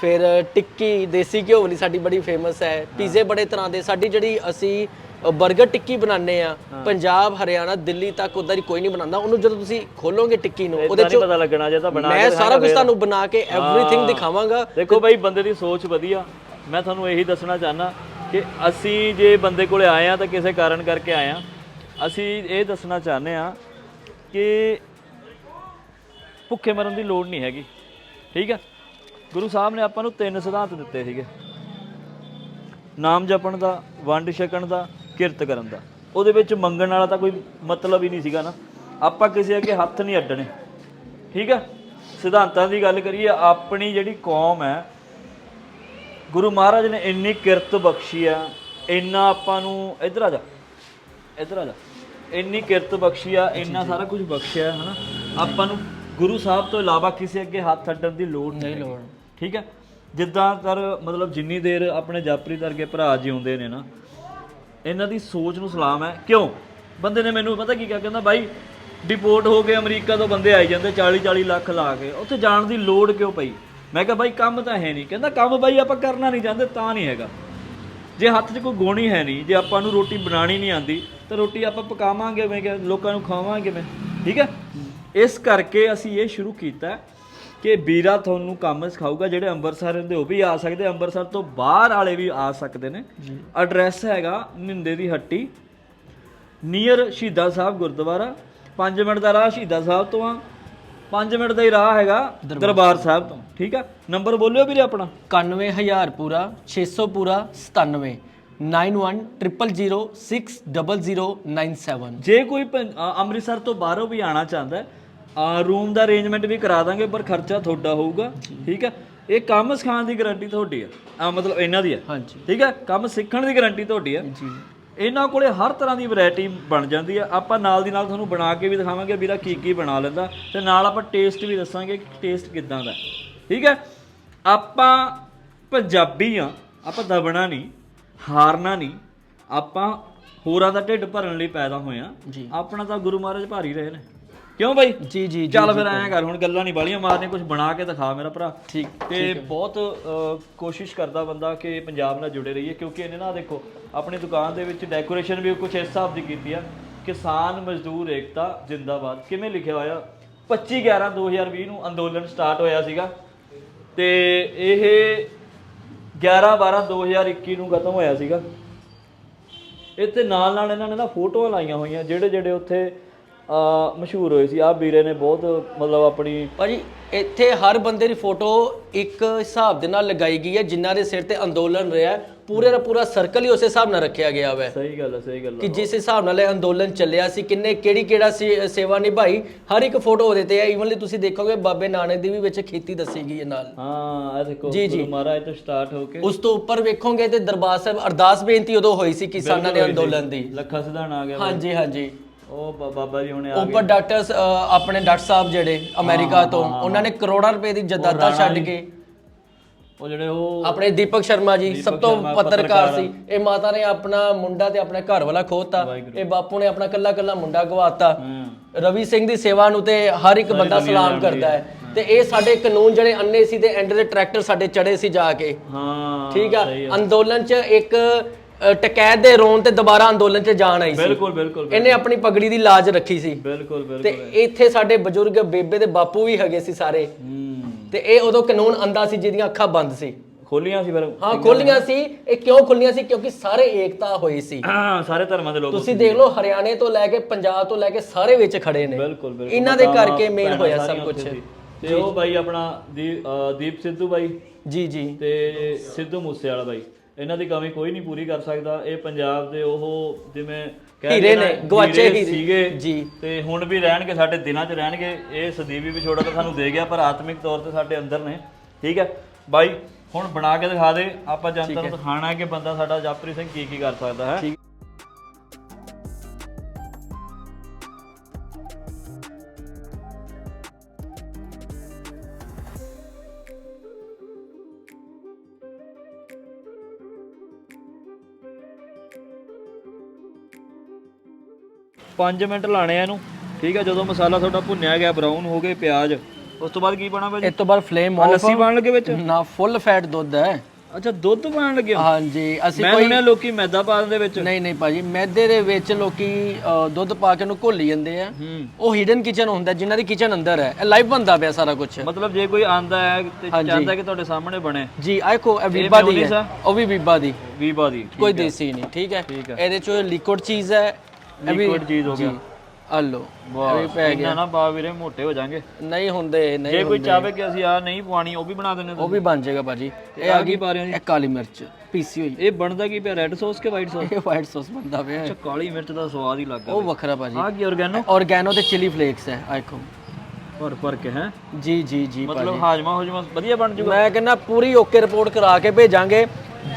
ਫਿਰ ਟਿੱਕੀ ਦੇਸੀ ਘਿਓ ਵਾਲੀ ਸਾਡੀ ਬੜੀ ਫੇਮਸ ਹੈ। ਪੀਜ਼ੇ ਬੜੇ ਤਰ੍ਹਾਂ ਦੇ ਸਾਡੀ ਜਿਹੜੀ ਅਸੀਂ 버ਗਰ ਟਿੱਕੀ ਬਣਾਉਂਦੇ ਆ। ਪੰਜਾਬ ਹਰਿਆਣਾ ਦਿੱਲੀ ਤੱਕ ਉਦਾਂ ਦੀ ਕੋਈ ਨਹੀਂ ਬਣਾਉਂਦਾ। ਉਹਨੂੰ ਜਦੋਂ ਤੁਸੀਂ ਖੋਲੋਗੇ ਟਿੱਕੀ ਨੂੰ ਉਹਦੇ ਨਹੀਂ ਪਤਾ ਲੱਗਣਾ ਜੇ ਤਾਂ ਬਣਾ ਮੈਂ ਸਾਰਾ ਕੁਝ ਤੁਹਾਨੂੰ ਬਣਾ ਕੇ ਐਵਰੀਥਿੰਗ ਦਿਖਾਵਾਂਗਾ। ਦੇਖੋ ਬਾਈ ਬੰਦੇ ਦੀ ਸੋਚ ਵਧੀਆ। ਮੈਂ ਤੁਹਾਨੂੰ ਇਹੀ ਦੱਸਣਾ ਚਾਹਨਾ ਕਿ ਅਸੀਂ ਜੇ ਬੰਦੇ ਕੋਲੇ ਆਏ ਆ ਤਾਂ ਕਿਸੇ ਕਾਰਨ ਕਰਕੇ ਆਏ ਆ। ਅਸੀਂ ਇਹ ਦੱਸਣਾ ਚਾਹੁੰਦੇ ਆ ਕਿ ਭੁੱਖੇ ਮਰਨ ਦੀ ਲੋੜ ਨਹੀਂ ਹੈਗੀ। ਠੀਕ ਹੈ ਗੁਰੂ ਸਾਹਿਬ ਨੇ ਆਪਾਂ ਨੂੰ ਤਿੰਨ ਸਿਧਾਂਤ ਦਿੱਤੇ ਸੀਗੇ। ਨਾਮ ਜਪਣ ਦਾ ਵੰਡ ਛਕਣ ਦਾ ਕਿਰਤ ਕਰਨ ਦਾ। ਉਹਦੇ ਵਿੱਚ ਮੰਗਣ ਵਾਲਾ ਤਾਂ ਕੋਈ ਮਤਲਬ ਹੀ ਨਹੀਂ ਸੀਗਾ ਨਾ। ਆਪਾਂ ਕਿਸੇ ਅੱਗੇ ਹੱਥ ਨਹੀਂ ਅੱਡਣੇ। ਠੀਕ ਹੈ ਸਿਧਾਂਤਾਂ ਦੀ ਗੱਲ ਕਰੀਏ ਆਪਣੀ ਜਿਹੜੀ ਕੌਮ ਹੈ ਗੁਰੂ ਮਹਾਰਾਜ ਨੇ ਇੰਨੀ ਕਿਰਤ ਬਖਸ਼ੀ ਆ ਇੰਨਾ ਆਪਾਂ ਨੂੰ ਇੱਧਰ ਆ ਜਾ ਇੱਧਰ ਆ ਜਾ। ਇੰਨੀ ਕਿਰਤ ਬਖਸ਼ੀ ਆ ਇੰਨਾ ਸਾਰਾ ਕੁਝ ਬਖਸ਼ਿਆ ਹਨਾ? ਆਪਾਂ ਨੂੰ ਗੁਰੂ ਸਾਹਿਬ ਤੋਂ ਇਲਾਵਾ ਕਿਸੇ ਅੱਗੇ ਹੱਥ ਅੱਡਣ ਦੀ ਲੋੜ ਨਹੀਂ ਲੋੜ। ਠੀਕ ਹੈ ਜਿੱਦਾਂ ਤਰ ਮਤਲਬ ਜਿੰਨੀ ਦੇਰ ਆਪਣੇ ਜਾਪਰੀ ਵਰਗੇ ਭਰਾ ਜਿਉਂਦੇ ਨੇ ਨਾ ਇਹਨਾਂ ਦੀ ਸੋਚ ਨੂੰ ਸਲਾਮ ਹੈ। ਕਿਉਂ? ਬੰਦੇ ਨੇ ਮੈਨੂੰ ਪਤਾ ਕੀ ਕਿਹਾ? ਕਹਿੰਦਾ ਬਾਈ ਡਿਪੋਰਟ ਹੋ ਕੇ ਅਮਰੀਕਾ ਤੋਂ ਬੰਦੇ ਆਈ ਜਾਂਦੇ 40 40 ਲੱਖ ਲਾ ਕੇ। ਉੱਥੇ ਜਾਣ ਦੀ ਲੋੜ ਕਿਉਂ ਪਈ? ਮੈਂ ਕਿਹਾ ਬਾਈ, ਕੰਮ ਤਾਂ ਹੈ ਨਹੀਂ। ਕਹਿੰਦਾ ਕੰਮ ਬਾਈ ਆਪਾਂ ਕਰਨਾ ਨਹੀਂ ਚਾਹੁੰਦੇ, ਤਾਂ ਨਹੀਂ ਹੈਗਾ। ਜੇ ਹੱਥ 'ਚ ਕੋਈ ਗੋਣੀ ਹੈ ਨਹੀਂ, ਜੇ ਆਪਾਂ ਨੂੰ ਰੋਟੀ ਬਣਾਣੀ ਨਹੀਂ ਆਂਦੀ ਤਾਂ ਰੋਟੀ ਆਪਾਂ ਪਕਾਵਾਂਗੇ ਮੈਂ ਲੋਕਾਂ ਨੂੰ ਖਵਾਵਾਂਗੇ ਮੈਂ ਠੀਕ ਹੈ? ਇਸ ਕਰਕੇ ਅਸੀਂ ਇਹ ਸ਼ੁਰੂ ਕੀਤਾ ਕਿ ਵੀਰਾ ਤੁਹਾਨੂੰ ਕੰਮ ਸਿਖਾਊਗਾ ਜਿਹੜੇ ਅੰਮ੍ਰਿਤਸਰ ਰਹਿੰਦੇ ਉਹ ਵੀ ਆ ਸਕਦੇ ਅੰਮ੍ਰਿਤਸਰ ਤੋਂ ਬਾਹਰ ਵਾਲੇ ਵੀ ਆ ਸਕਦੇ ਨੇ। ਐਡਰੈਸ ਹੈਗਾ ਨਿੰਦੇ ਦੀ ਹੱਟੀ ਨੀਅਰ ਸ਼ਹੀਦਾਂ ਸਾਹਿਬ ਗੁਰਦੁਆਰਾ 5 ਮਿੰਟ ਦਾ ਰਾਹ ਸ਼ਹੀਦਾਂ ਸਾਹਿਬ ਤੋਂ ਆ 5 ਮਿੰਟ ਦਾ ਹੀ ਰਾਹ ਹੈਗਾ ਦਰਬਾਰ ਸਾਹਿਬ ਤੋਂ ਠੀਕ ਆ? ਨੰਬਰ ਬੋਲਿਓ ਵੀਰੇ ਆਪਣਾ। 91000 ਪੂਰਾ 600 ਪੂਰਾ 97 9100060097 ਜੇ ਕੋਈ ਅੰਮ੍ਰਿਤਸਰ ਤੋਂ ਬਾਹਰੋਂ ਵੀ ਆਣਾ ਚਾਹੁੰਦਾ ਹੈ ਆ ਰੂਮ ਦਾ ਅਰੇਂਜਮੈਂਟ ਵੀ ਕਰਾ ਦਾਂਗੇ ਪਰ ਖਰਚਾ ਤੁਹਾਡਾ ਹੋਊਗਾ ਠੀਕ ਹੈ? ਇਹ ਕੰਮ ਸਿਖਾਉਣ ਦੀ ਗਾਰੰਟੀ ਤੁਹਾਡੀ ਹੈ ਆ ਮਤਲਬ ਇਹਨਾਂ ਦੀ ਹੈ ਹਾਂਜੀ। ਠੀਕ ਹੈ? ਕੰਮ ਸਿੱਖਣ ਦੀ ਗਾਰੰਟੀ ਤੁਹਾਡੀ ਹੈ ਜੀ। ਇਹਨਾਂ ਕੋਲੇ ਹਰ ਤਰ੍ਹਾਂ ਦੀ ਵੈਰਾਈਟੀ ਬਣ ਜਾਂਦੀ ਹੈ ਆਪਾਂ ਨਾਲ ਦੀ ਨਾਲ ਤੁਹਾਨੂੰ ਬਣਾ ਕੇ ਵੀ ਦਿਖਾਵਾਂਗੇ ਵੀਰਾ ਕੀ ਕੀ ਬਣਾ ਲੈਂਦਾ। ਤੇ ਨਾਲ ਆਪਾਂ ਟੇਸਟ ਵੀ ਦੱਸਾਂਗੇ ਕਿ ਟੇਸਟ ਕਿਦਾਂ ਦਾ। ਠੀਕ ਹੈ? ਆਪਾਂ ਪੰਜਾਬੀ ਆ ਆਪਾਂ ਦਬਣਾ ਨਹੀਂ ਹਾਰਨਾ ਨਹੀਂ। ਆਪਾਂ ਹੋਰਾਂ ਦਾ ਢਿੱਡ ਭਰਨ ਲਈ ਪੈਦਾ ਹੋਏ ਆ। ਆਪਣਾ ਤਾਂ ਗੁਰੂ ਮਹਾਰਾਜ ਭਾਰੀ ਰਹੇ ਨੇ। ਕਿਉਂ ਬਾਈ? ਜੀ ਜੀ ਚੱਲ ਫਿਰ ਐਂ ਕਰ ਹੁਣ ਗੱਲਾਂ ਨਹੀਂ ਬਾਲੀਆਂ ਮਾਰਨੇ ਕੁਝ ਬਣਾ ਕੇ ਦਿਖਾ ਮੇਰਾ ਭਰਾ। ਠੀਕ ਤੇ ਬਹੁਤ ਕੋਸ਼ਿਸ਼ ਕਰਦਾ ਬੰਦਾ ਕਿ ਪੰਜਾਬ ਨਾਲ ਜੁੜੇ ਰਹੀਏ ਕਿਉਂਕਿ ਇਹਨੇ ਨਾ ਦੇਖੋ ਆਪਣੀ ਦੁਕਾਨ ਦੇ ਵਿੱਚ ਡੈਕੋਰੇਸ਼ਨ ਵੀ ਕੁਝ ਇਸ ਹਿਸਾਬ ਦੀ ਕੀਤੀ ਆ ਕਿਸਾਨ ਮਜ਼ਦੂਰ ਏਕਤਾ ਜਿੰਦਾਬਾਦ। ਕਿਵੇਂ ਲਿਖਿਆ ਹੋਇਆ? 25 11 2020 ਨੂੰ ਅੰਦੋਲਨ ਸਟਾਰਟ ਹੋਇਆ ਸੀਗਾ। ਤੇ ਇਹ 11 12 2021 ਨੂੰ ਖਤਮ ਹੋਇਆ ਸੀਗਾ। ਇੱਥੇ ਨਾਲ ਨਾਲ ਇਹਨਾਂ ਨੇ ਨਾ ਫੋਟੋਆਂ ਲਾਈਆਂ ਹੋਈਆਂ ਜਿਹੜੇ ਜਿਹੜੇ ਉੱਥੇ ਮਸ਼ਹੂਰ ਹੋਏ ਸੀ। ਆ ਵੀਰੇ ਨੇ ਬਹੁਤ ਮਤਲਬ ਆਪਣੀ ਭਾਜੀ ਇੱਥੇ ਹਰ ਬੰਦੇ ਦੀ ਫੋਟੋ ਇੱਕ ਹਿਸਾਬ ਦੇ ਨਾਲ ਲਗਾਈ ਗਈ ਹੈ ਜਿਨ੍ਹਾਂ ਦੇ ਸਿਰ ਤੇ ਅੰਦੋਲਨ ਰਿਹਾ ਹੈ। ਪੂਰੇ ਦਾ ਪੂਰਾ ਸਰਕਲ ਹੀ ਉਸੇ ਹਿਸਾਬ ਨਾਲ ਰੱਖਿਆ ਗਿਆ ਹੋਇਆ ਹੈ। ਸਹੀ ਗੱਲ ਹੈ ਸਹੀ ਗੱਲ ਕਿ ਹੈ ਜਿਸ ਹਿਸਾਬ ਨਾਲ ਇਹ ਅੰਦੋਲਨ ਚੱਲਿਆ ਸੀ ਕਿੰਨੇ ਕਿਹੜੀ ਕਿਹੜਾ ਸੀ- ਸੇਵਾ ਨਿਭਾਈ ਹਰ ਇੱਕ ਫੋਟੋ ਉਹਦੇ ਤੇ ਹੈ। ਈਵਨਲੀ ਤੁਸੀਂ ਦੇਖੋਗੇ ਬਾਬੇ ਨਾਨਕ ਦੀ ਵੀ ਵਿੱਚ ਖੇਤੀ ਦੱਸੀ ਗਈ ਹੈ ਨਾਲ। ਹਾਂ ਇਹ ਦੇਖੋ ਜੀ, ਜੀ। ਗੁਰੂ ਮਹਾਰਾਜ ਤੋਂ ਸਟਾਰਟ ਹੋ ਕੇ ਉਸ ਤੋਂ ਉੱਪਰ ਵੇਖੋਗੇ ਤੇ ਦਰਬਾਰ ਸਾਹਿਬ ਅਰਦਾਸ ਬੇਨਤੀ ਉਦੋਂ ਹੋਈ ਸੀ ਕਿਸਾਨਾਂ ਦੇ ਅੰਦੋਲਨ ਦੀ। ਲੱਖਾ ਸਿਧਾਣ ਆ ਗਿਆ। ਹਾਂਜੀ ਹਾਂਜੀ। ਉਹ ਬਾ- ਬਾਬਾ ਜੀ ਹੁਣੇ ਆ ਉੱਪਰ ਡਾਕਟਰ ਸ- ਅ, ਆਪਣੇ ਡਾਕਟਰ ਸਾਹਿਬ ਜਿਹੜੇ ਅਮਰੀਕਾ ਤੋਂ ਉਹਨਾਂ ਨੇ ਕਰੋੜਾਂ ਰੁਪਏ ਦੀ ਜਦਾਦਾ ਛੱਡ ਕੇ ਉਹ ਜਿਹੜੇ ਉਹ ਆਪਣੇ ਦੀਪਕ ਸ਼ਰਮਾ ਜੀ ਸਭ ਤੋਂ ਪੱਤਰਕਾਰ ਸੀ। ਇਹ ਮਾਤਾ ਨੇ ਆਪਣਾ ਮੁੰਡਾ ਤੇ ਆਪਣੇ ਘਰ ਵਾਲਾ ਖੋਤਾ। ਇਹ ਬਾਪੂ ਨੇ ਆਪਣਾ ਕੱਲਾ ਕੱਲਾ ਮੁੰਡਾ ਗਵਾਤਾ। ਰਵੀ ਸਿੰਘ ਦੀ ਸੇਵਾ ਨੂੰ ਤੇ ਹਰ ਇੱਕ ਬੰਦਾ ਸਲਾਮ ਕਰਦਾ ਹੈ। ਤੇ ਇਹ ਸਾਡੇ ਕਾਨੂੰਨ ਜਿਹੜੇ ਅੰਨੇ ਸੀ ਤੇ ਐਂਡ ਦੇ ਟਰੈਕਟਰ ਸਾਡੇ ਚੜੇ ਸੀ ਜਾ ਕੇ। ਹਾਂ ਠੀਕ ਆ। ਅੰਦੋਲਨ 'ਚ ਇੱਕ ਟਕੈਤ ਦੇ ਰੋਣ ਤੇ ਦੁਬਾਰਾ ਅੰਦੋਲਨ 'ਚ ਜਾਣ ਆਈ ਸੀ। ਬਿਲਕੁਲ ਬਿਲਕੁਲ ਇਹਨੇ ਆਪਣੀ ਪਗੜੀ ਦੀ ਲਾਜ ਰੱਖੀ ਸੀ। ਬਿਲਕੁਲ ਤੇ ਬਿਲਕੁਲ ਇੱਥੇ ਸਾਡੇ ਬਜ਼ੁਰਗ ਬੇਬੇ ਦੇ ਬਾਪੂ ਵੀ ਹੈਗੇ ਸੀ ਸਾਰੇ। ਹੂੰ। ਤੇ ਇਹ ਉਦੋਂ ਕਾਨੂੰਨ ਅੰਦਾ ਸੀ ਜਿਹਦੀਆਂ ਅੱਖਾਂ ਬੰਦ ਸੀ। ਖੋਲੀਆਂ ਸੀ ਫਿਰ? ਹਾਂ ਖੋਲੀਆਂ ਸੀ। ਇਹ ਕਿਉਂ ਖੁੱਲੀਆਂ ਸੀ? ਕਿਉਂਕਿ ਸਾਰੇ ਏਕਤਾ ਹੋਈ ਸੀ। ਹਾਂ ਸਾਰੇ ਧਰਮਾਂ ਦੇ ਲੋਕ ਤੁਸੀਂ ਦੇਖ ਲਓ ਹਰਿਆਣੇ ਤੋਂ ਲੈ ਕੇ ਪੰਜਾਬ ਤੋਂ ਲੈ ਕੇ ਸਾਰੇ ਵਿੱਚ ਖੜੇ ਨੇ। ਬਿਲਕੁਲ ਬਿਲਕੁਲ। ਇਹਨਾਂ ਦੇ ਮਾਤਾਵਾਂ, ਕਰਕੇ ਮੇਨ ਭੈਣਾਂ ਹੋਇਆ ਸਭ ਸਾਰੀਆਂ ਕੁਝ ਉੱਥੇ ਸੀ। ਤੇ ਉਹ ਬਾਈ ਆਪਣਾ ਦੀ- ਦੀਪ ਸਿੱਧੂ ਬਾਈ। ਜੀ ਜੀ। ਤੇ ਸਿੱਧੂ ਮੂਸੇ ਵਾਲਾ ਬਾਈ। ਇਹਨਾਂ ਦੀ ਕਮੀ ਕੋਈ ਨਹੀਂ ਪੂਰੀ ਕਰ ਸਕਦਾ। ਇਹ ਪੰਜਾਬ ਦੇ ਉਹ ਜਿਵੇਂ ਕਹਿ ਹੀਰੇ ਲਈਏ ਨੇ, ਗੁਆਚੇ ਹੀਰੇ। ਸੀਗੇ ਜੀ। ਤੇ ਹੁਣ ਵੀ ਰਹਿਣਗੇ ਸਾਡੇ ਦਿਲਾਂ 'ਚ ਰਹਿਣਗੇ। ਇਹ ਸਦੀਵੀ ਵਿਛੋੜਾ ਤਾਂ ਸਾਨੂੰ ਦੇ ਗਿਆ ਪਰ ਆਤਮਿਕ ਤੌਰ ਤੇ ਸਾਡੇ ਅੰਦਰ ਨੇ। ਠੀਕ ਹੈ? ਬਾਈ ਹੁਣ ਬਣਾ ਕੇ ਦਿਖਾ ਦੇ। ਆਪਾਂ ਜਨਤਾ ਨੂੰ ਦਿਖਾਣਾ ਹੈ ਕਿ ਬੰਦਾ ਸਾਡਾ ਜਾਪਰੀ ਸਿੰਘ ਕੀ ਕੀ ਕਰ ਸਕਦਾ ਹੈ। ਠੀਕ। 5 ਮਿੰਟ ਲਾਣੇ ਆ ਇਹਨੂੰ। ਠੀਕ ਹੈ ਜਦੋਂ ਮਸਾਲਾ ਤੁਹਾਡਾ ਭੁੰਨਿਆ ਗਿਆ ਬਰਾਊਨ ਹੋ ਗਏ ਪਿਆਜ਼। ਉਸ ਤੋਂ ਬਾਅਦ ਕੀ ਪਾਣਾ ਭਾਜੀ? ਇਸ ਤੋਂ ਬਾਅਦ ਫਲੇਮ ਆਫ ਲੱਸੀ ਪਾਣ ਲੱਗੇ ਵਿੱਚ? ਨਾ ਫੁੱਲ ਫੈਟ ਦੁੱਧ ਹੈ। ਅੱਛਾ ਦੁੱਧ ਪਾਣ ਲੱਗੇ ਹੋ? ਹਾਂਜੀ ਅਸੀਂ ਮੈਂ ਕੋਈ ਸੁਣਿਆ ਲੋਕੀ ਮੈਦਾ ਪਾ ਦਿੰਦੇ ਵਿੱਚ। ਨਹੀਂ ਨਹੀਂ ਭਾਜੀ ਮੈਦੇ ਦੇ ਵਿੱਚ ਲੋਕੀ ਅ, ਦੁੱਧ ਪਾ ਕੇ ਉਹਨੂੰ ਘੋਲੀ ਜਾਂਦੇ ਆ। ਹੂੰ। ਉਹ ਹਿਡਨ ਕਿਚਨ ਹੁੰਦਾ ਜਿਨ੍ਹਾਂ ਦੀ ਕਿਚਨ ਅੰਦਰ ਹੈ। ਇਹ ਲਾਈਵ ਬੰਦਾ ਪਿਆ ਸਾਰਾ ਕੁਝ ਮਤਲਬ ਜੇ ਕੋਈ ਆਂਦਾ ਹੈ ਤੇ ਚਾਹੁੰਦਾ ਕਿ ਤੁਹਾਡੇ ਸਾਹਮਣੇ ਬਣੇ। ਜੀ ਆਹ ਦੇਖੋ ਇਹ ਬੀਬਾ ਦੀ mayonnaise ਹੈ। ਆ? ਉਹ ਵੀ ਬੀਬਾ ਦੀ। ਵੀਬਾ ਦੀ ਕੋਈ ਦੇਸੀ ਨਹੀਂ ਠੀਕ ਹੈ। ਠੀਕ ਹੈ। ਇਹਦੇ ਚ ਲਿਕੁਇਡ ਚੀਜ਼ ਹੈ Liquid ਚੀਜ਼ ਹੋ। ਗਿਆ। ਆ ਲੋ ਇਹ ਵੀ ਪੈ ਇੰਨਾ ਨਾ ਪਾ ਵੀਰੇ ਮੋਟੇ ਹੋ ਜਾਾਂਗੇ ਨਹੀਂ ਹੁੰਦੇ ਨਹੀਂ ਜੇ ਕੋਈ ਚਾਹਵੇ ਕਿ ਅਸੀਂ ਆ ਨਹੀਂ ਪਵਾਣੀ ਉਹ ਵੀ ਬਣਾ ਦਿੰਦੇ ਉਹ ਵੀ ਬਣ ਜਾਏਗਾ ਭਾਜੀ। ਇਹ ਆ ਗਈ ਪਾ ਰਹੇ ਹੋ ਇਹ ਕਾਲੀ ਮਿਰਚ ਪੀਸੀ ਹੋਈ। ਇਹ ਬਣਦਾ ਕੀ ਪਿਆ ਰੈੱਡ ਸੌਸ ਕਿ ਵਾਈਟ ਸੌਸ ਇਹ ਵਾਈਟ ਸੌਸ ਬਣਦਾ ਪਿਆ। ਅੱਛਾ ਕਾਲੀ ਮਿਰਚ ਦਾ ਸਵਾਦ ਹੀ ਲੱਗਾ ਉਹ ਵੱਖਰਾ ਭਾਜੀ। ਆ ਕੀ ਆਰਗੈਨੋ ਆਰਗੈਨੋ ਤੇ ਚਿਲੀ ਫਲੇਕਸ ਹੈ ਆ ਦੇਖੋ। ਭਰ ਭਰ ਕੇ ਹੈ? ਜੀ ਜੀ ਜੀ ਮਤਲਬ ਹਾਜਮਾ ਹੁਜਮਾ ਵਧੀਆ ਬਣ ਜੂਗਾ? ਮੈਂ ਕਹਿੰਦਾ ਪੂਰੀ ਓਕੇ ਰਿਪੋਰਟ ਕਰਾ ਕੇ ਭੇਜਾਂਗੇ।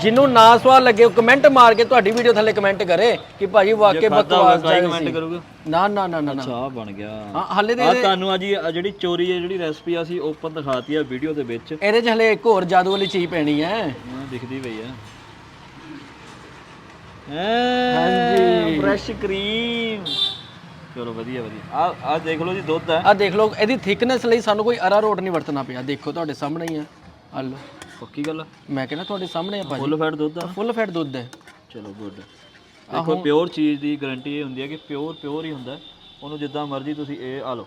ਜਿਹਨੂੰ ਨਾ ਸਵਾਦ ਲੱਗੇ ਉਹ ਕਮੈਂਟ ਮਾਰ ਕੇ ਤੁਹਾਡੀ ਵੀਡੀਓ ਥੱਲੇ ਕਮੈਂਟ ਕਰੇ ਕਿ ਭਾਜੀ ਵਾਕਈ ਬਕਵਾਸ ਜਾਈ ਕਮੈਂਟ ਕਰੂਗਾ? ਨਾ ਨਾ ਨਾ ਨਾ ਨਾ। ਚਾਹ ਬਣ ਗਿਆ। ਹਾਂ ਹਲੇ ਦੇ ਆ ਤੁਹਾਨੂੰ ਅੱਜ ਜਿਹੜੀ ਚੋਰੀ ਹੈ ਜਿਹੜੀ ਰੈਸਪੀ ਆ ਸੀ ਓਪਨ ਦਿਖਾਤੀ ਆ ਵੀਡੀਓ ਦੇ ਵਿੱਚ। ਇਹਦੇ ਚ ਹਲੇ ਇੱਕ ਹੋਰ ਜਾਦੂ ਵਾਲੀ ਚੀਜ਼ ਪੈਣੀ ਹੈ। ਹਾਂ ਦਿਖਦੀ ਪਈ ਆ। ਹਾਂਜੀ। ਫਰੈਸ਼ ਕਰੀਮ ਚਲੋ ਵਧੀਆ ਵਧੀਆ। ਆ ਆ ਦੇਖ ਲਓ ਜੀ ਦੁੱਧ ਹੈ। ਆ ਦੇਖ ਲਓ ਇਹਦੀ ਥਿਕਨੈਸ ਲਈ ਸਾਨੂੰ ਕੋਈ ਅਰਾਰੋਟ ਨਹੀਂ ਵਰਤਣਾ ਪਿਆ। ਦੇਖੋ ਤੁਹਾਡੇ ਸਾਹਮਣੇ ਹੀ ਆ। ਆ ਲਓ। ਪੱਕੀ ਗੱਲ ਮੈਂ ਕਹਿੰਦਾ ਤੁਹਾਡੇ ਸਾਹਮਣੇ ਆ ਭਾਜੀ। ਫੁੱਲ ਫੈਟ ਦੁੱਧ ਆ? ਫੁੱਲ ਫੈਟ ਦੁੱਧ ਹੈ। ਚਲੋ ਗੁੱਡ ਦੇਖੋ ਪਿਓਰ ਚੀਜ਼ ਦੀ ਗਾਰੰਟੀ ਇਹ ਹੁੰਦੀ ਹੈ ਕਿ ਪਿਓਰ ਪਿਓਰ ਹੀ ਹੁੰਦਾ ਹੈ। ਉਹਨੂੰ ਜਿੱਦਾਂ ਮਰਜ਼ੀ ਤੁਸੀਂ ਇਹ ਆ ਲਓ।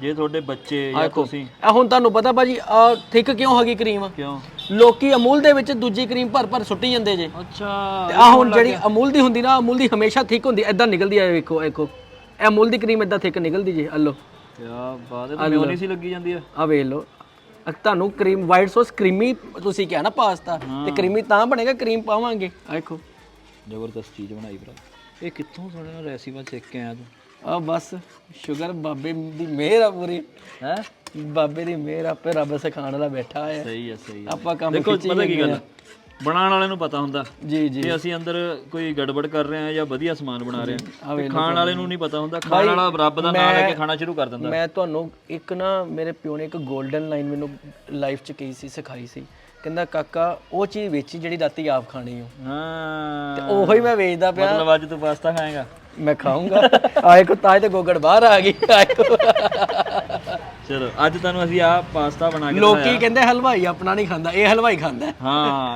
ਜੇ ਤੁਹਾਡੇ ਬੱਚੇ ਜਾਂ ਤੁਸੀਂ ਆ ਹੁਣ ਤੁਹਾਨੂੰ ਪਤਾ ਭਾਜੀ ਆ ਥਿਕ ਕਿਉਂ ਹੈਗੀ ਕਰੀਮ ਕਿਉਂ? ਲੋਕੀ ਅਮੂਲ ਦੇ ਵਿੱਚ ਦੂਜੀ ਕਰੀਮ ਭਰ ਭਰ ਸੁੱਟੀ ਜਾਂਦੇ ਜੇ। ਅੱਛਾ ਆ ਹੁਣ ਜਿਹੜੀ ਅਮੂਲ ਦੀ ਹੁੰਦੀ ਨਾ ਅਮੂਲ ਦੀ ਹਮੇਸ਼ਾ ਥਿਕ ਹੁੰਦੀ ਐਦਾਂ ਨਿਕਲਦੀ ਆ ਵੇਖੋ ਵੇਖੋ ਇਹ ਅਮੂਲ ਦੀ ਕਰੀਮ ਐਦਾਂ ਥਿਕ ਨਿਕਲਦੀ ਜੇ ਆ ਲਓ। ਕਿਆ ਬਾਤ ਹੈ ਤਾਂ ਮਿਓਨੀਸ ਹੀ ਲੱਗੀ ਜਾਂਦੀ ਹੈ। ਆ ਵੇਖ ਲਓ। ਤੁਹਾਨੂੰ ਕਰੀਮ ਵਾਈਟ ਸੌਸ ਕਰੀਮੀ ਤੁਸੀਂ ਕਿਹਾ ਨਾ ਪਾਸਤਾ ਤੇ ਕਰੀਮੀ ਤਾਂ ਬਣੇਗਾ ਕਰੀਮ ਪਾਵਾਂਗੇ। ਆ ਵੇਖੋ ਜ਼ਬਰਦਸਤ ਚੀਜ਼ ਬਣਾਈ ਭਰਾ। ਇਹ ਕਿੱਥੋਂ ਸੁਣਿਆ ਰੈਸਿਪੀ ਸਿੱਖ ਕੇ ਆਇਆ ਤੂੰ? ਆ ਬਸ ਸ਼ੂਗਰ ਬਾਬੇ ਦੀ ਮਿਹਰ ਆ ਪੂਰੀ। ਹੈ? ਬਾਬੇ ਦੀ ਮਿਹਰ ਆਪੇ ਰੱਬ ਸਿਖਾਉਣ ਵਾਲਾ ਬੈਠਾ ਹੈ ਸਹੀ ਹੈ ਸਹੀ ਹੈ ਆਪਾਂ ਕੰਮ ਦੇਖੋ ਪਤਾ ਕੀ ਗੱਲ? ਬਣਾਉਣ ਵਾਲੇ ਨੂੰ ਪਤਾ ਹੁੰਦਾ ਜੀ ਜੀ। ਕਿ ਅਸੀਂ ਅੰਦਰ ਕੋਈ ਗੜਬੜ ਕਰ ਰਹੇ ਹਾਂ ਜਾਂ ਵਧੀਆ ਸਮਾਨ ਬਣਾ ਰਹੇ ਆ ਹਾਂ ਤੇ ਖਾਣ ਵਾਲੇ ਨੂੰ ਨਹੀਂ ਪਤਾ ਹੁੰਦਾ ਖਾਣ ਵਾਲਾ ਰੱਬ ਦਾ ਨਾਮ ਲੈ ਕੇ ਖਾਣਾ ਸ਼ੁਰੂ ਕਰ ਦਿੰਦਾ। ਮੈਂ ਤੁਹਾਨੂੰ ਇੱਕ ਨਾ ਮੇਰੇ ਪਿਓ ਨੇ ਇੱਕ 골ਡਨ ਲਾਈਨ ਮੈਨੂੰ ਲਾਈਫ 'ਚ ਕਹੀ ਸੀ ਸਿਖਾਈ ਸੀ। ਕਹਿੰਦਾ ਕਾਕਾ ਉਹ ਚੀਜ਼ ਵੇਚੀ ਜਿਹੜੀ ਰਾਤੀ ਆਪ ਖਾਣੀ ਹੋ। ਹਾਂ ਉਹੋ ਹੀ ਮੈਂ ਵੇਚਦਾ ਪਿਆ। ਮਤਲਬ ਅੱਜ ਤੂੰ ਪਾਸਤਾ ਖਾਏਗਾ? ਮੈਂ ਖਾਊਂਗਾ। ਆਏ ਕੋ ਤਾਜ ਤੇ ਗੋਗੜ ਬਾਹਰ ਆ ਗਈ। ਆਏ ਕੋ ਚਲੋ ਅੱਜ ਤੁਹਾਨੂੰ ਅਸੀਂ ਆ ਪਾਸਤਾ ਬਣਾ ਕੇ ਲੋਕੀ ਕਹਿੰਦੇ ਹਲਵਾਈ ਆਪਣਾ ਨਹੀਂ ਖਾਂਦਾ ਇਹ ਹਲਵਾਈ ਖਾਂਦਾ ਹੈ।